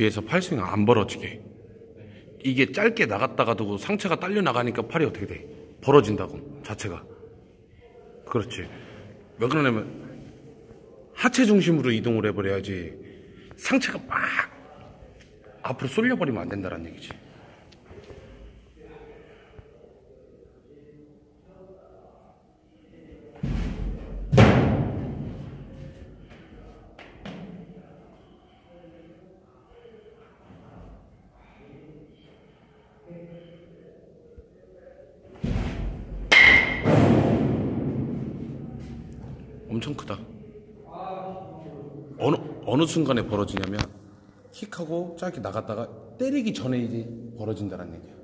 뒤에서 팔스윙 안 벌어지게. 이게 짧게 나갔다가도 상체가 딸려 나가니까 팔이 어떻게 돼? 벌어진다고 자체가. 그렇지. 왜 그러냐면 하체 중심으로 이동을 해버려야지 상체가 막 앞으로 쏠려버리면 안 된다는 얘기지. 엄청 크다. 어느 어느 순간에 벌어지냐면 킥하고 짧게 나갔다가 때리기 전에 이제 벌어진다는 얘기야.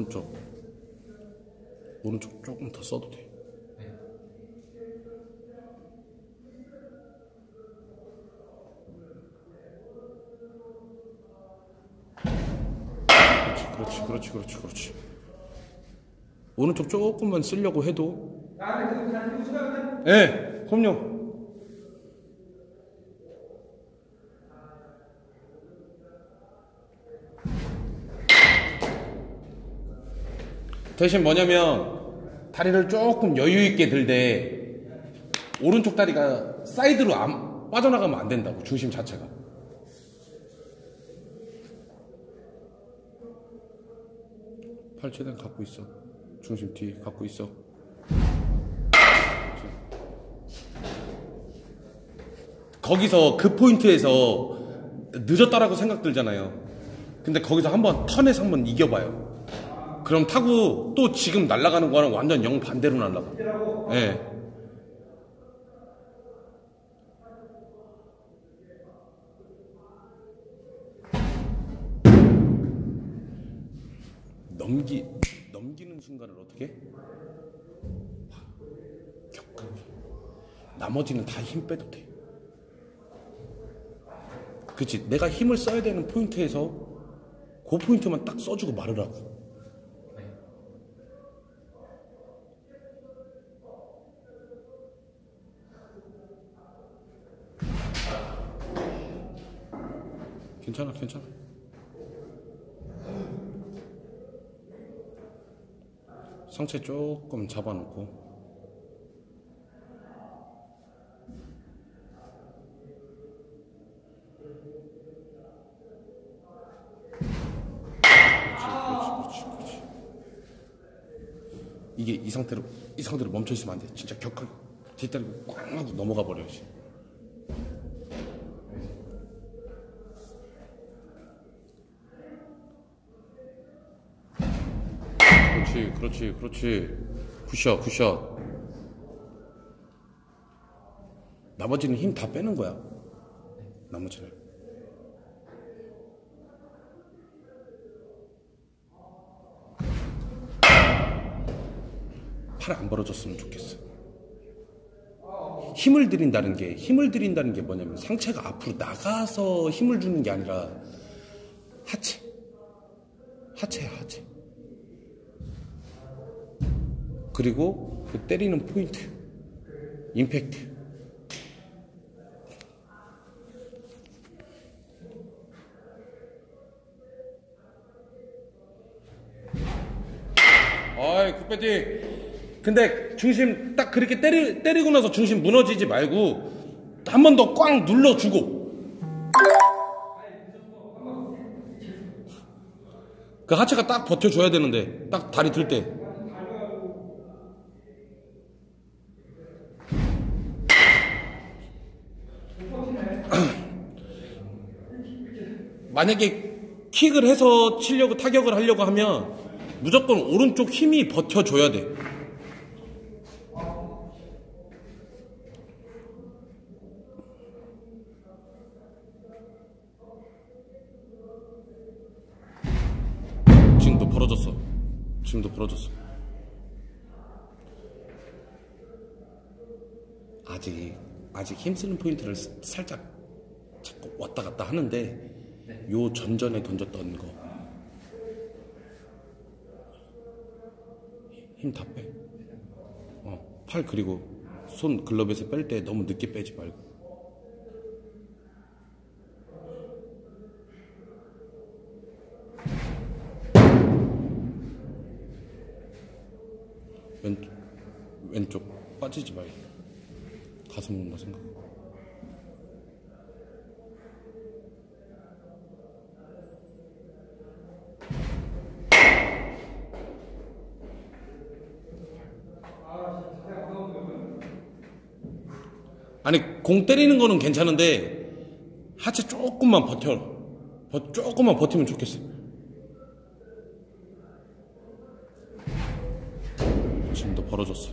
오른쪽 오른쪽 조금 더 써도 돼. 그렇지, 그렇지, 그렇지, 그렇지. 오른쪽 조금만 쓰려고 해도. 예, 네, 그럼요. 대신 뭐냐면 다리를 조금 여유 있게 들되 오른쪽 다리가 사이드로 안 빠져나가면 안 된다고 중심 자체가. 팔 최대한 갖고 있어. 중심 뒤에 갖고 있어. 거기서 그 포인트에서 늦었다라고 생각 들잖아요. 근데 거기서 한번 턴에서 한번 이겨봐요 그럼 타고 또 지금 날아가는 거랑 완전 영 반대로 날아가. 예. 네. 넘기 넘기는 순간을 어떻게? 격하게. 나머지는 다 힘 빼도 돼. 그치? 내가 힘을 써야 되는 포인트에서 그 포인트만 딱 써주고 말으라고. 괜찮아, 괜찮아. 상체 조금 잡아놓고. 이게 이 상태로, 이 상태로 멈춰 있으면 안 돼. 진짜 격하게 뒷다리고 꽝 하고 넘어가 버려야지. 그렇지, 그렇지. 굿샷, 굿샷. 나머지는 힘 다 빼는 거야. 나머지는. 팔 안 벌어졌으면 좋겠어. 힘을 들인다는 게, 힘을 들인다는 게 뭐냐면 상체가 앞으로 나가서 힘을 주는 게 아니라 하체. 하체야, 하체. 그리고 그 때리는 포인트, 임팩트. 아이, 굿배디. 근데 중심 딱 그렇게 때리, 때리고 나서 중심 무너지지 말고 한 번더꽉 눌러주고. 그 하체가 딱 버텨줘야 되는데, 딱 다리 들 때. 만약에 킥을 해서 치려고 타격을 하려고 하면 무조건 오른쪽 힘이 버텨줘야 돼. 지금도 벌어졌어. 지금도 벌어졌어. 아직 아직 힘쓰는 포인트를 스- 살짝 자꾸 왔다 갔다 하는데 요 전전에 던졌던 거 힘 다 빼. 어, 팔 그리고 손 글러브에서 뺄 때 너무 늦게 빼지 말고. 왼쪽 왼쪽 빠지지 말고 가슴 온다 생각. 아니 공 때리는 거는 괜찮은데 하체 조금만 버텨. 버- 조금만 버티면 좋겠어 지금도 벌어졌어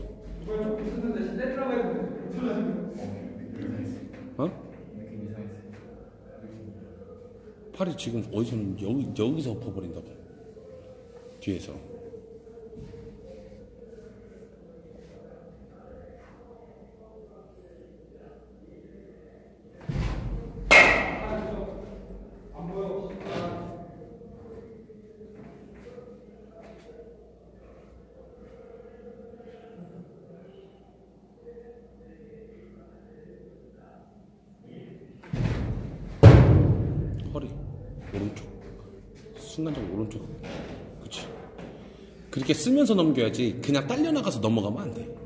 어? 팔이 지금 어디서는 여기, 여기서 엎어버린다 봐 뒤에서 순간적으로 오른쪽 그치? 그렇게 쓰면서 넘겨야지 그냥 딸려 나가서 넘어가면 안 돼.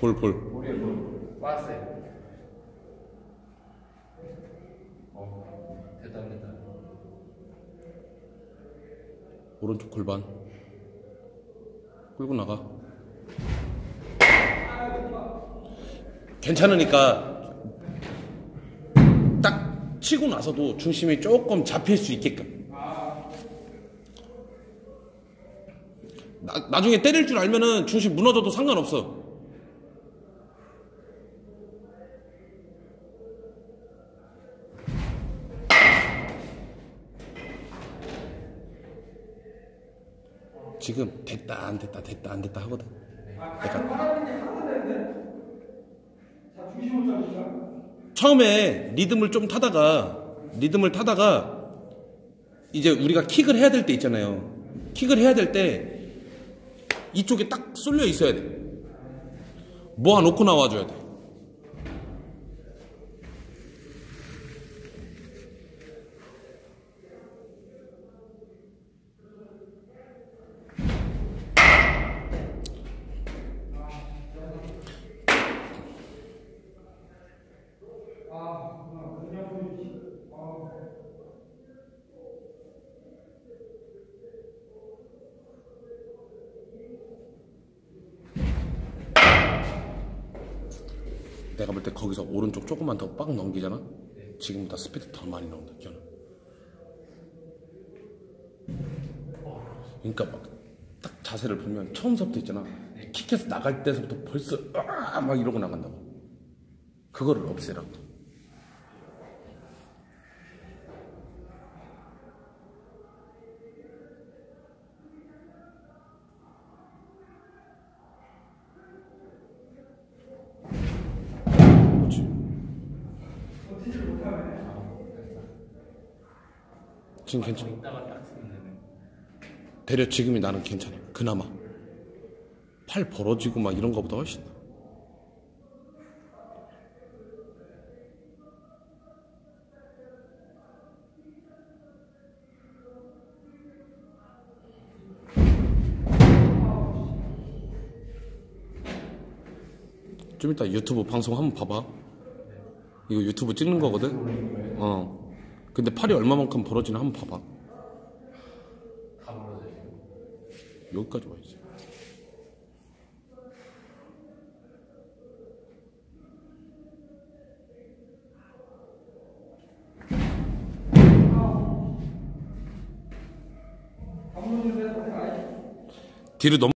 볼볼. 우리의 뭐 빠세. 어, 됐다 됐다. 오른쪽 골반. 끌고 나가. 괜찮으니까 딱 치고 나서도 중심이 조금 잡힐 수 있게끔. 나, 나중에 때릴 줄 알면은 중심 무너져도 상관없어 지금 됐다 안 됐다 됐다 안 됐다 하거든. 내가 처음에 리듬을 좀 타다가 리듬을 타다가 이제 우리가 킥을 해야 될 때 있잖아요. 킥을 해야 될 때 이쪽에 딱 쏠려 있어야 돼. 모아놓고 나와줘야 돼 내가 볼 때 거기서 오른쪽 조금만 더 빡 넘기잖아? 지금보다 스피드 더 많이 나온다 저는 그러니까 막 딱 자세를 보면 처음서부터 있잖아. 킥해서 나갈 때서부터 벌써 아, 막 이러고 나간다고. 그거를 없애라고 지금 괜찮아. 대려 지금이 나는 괜찮아. 그나마. 팔 벌어지고 막 이런 거보다 훨씬 나. 좀 이따 유튜브 방송 한번 봐봐. 이거 유튜브 찍는 거거든? 어. 근데 팔이 얼마만큼 벌어지나 한번 봐봐. 여기까지 와야지. 뒤로 넘.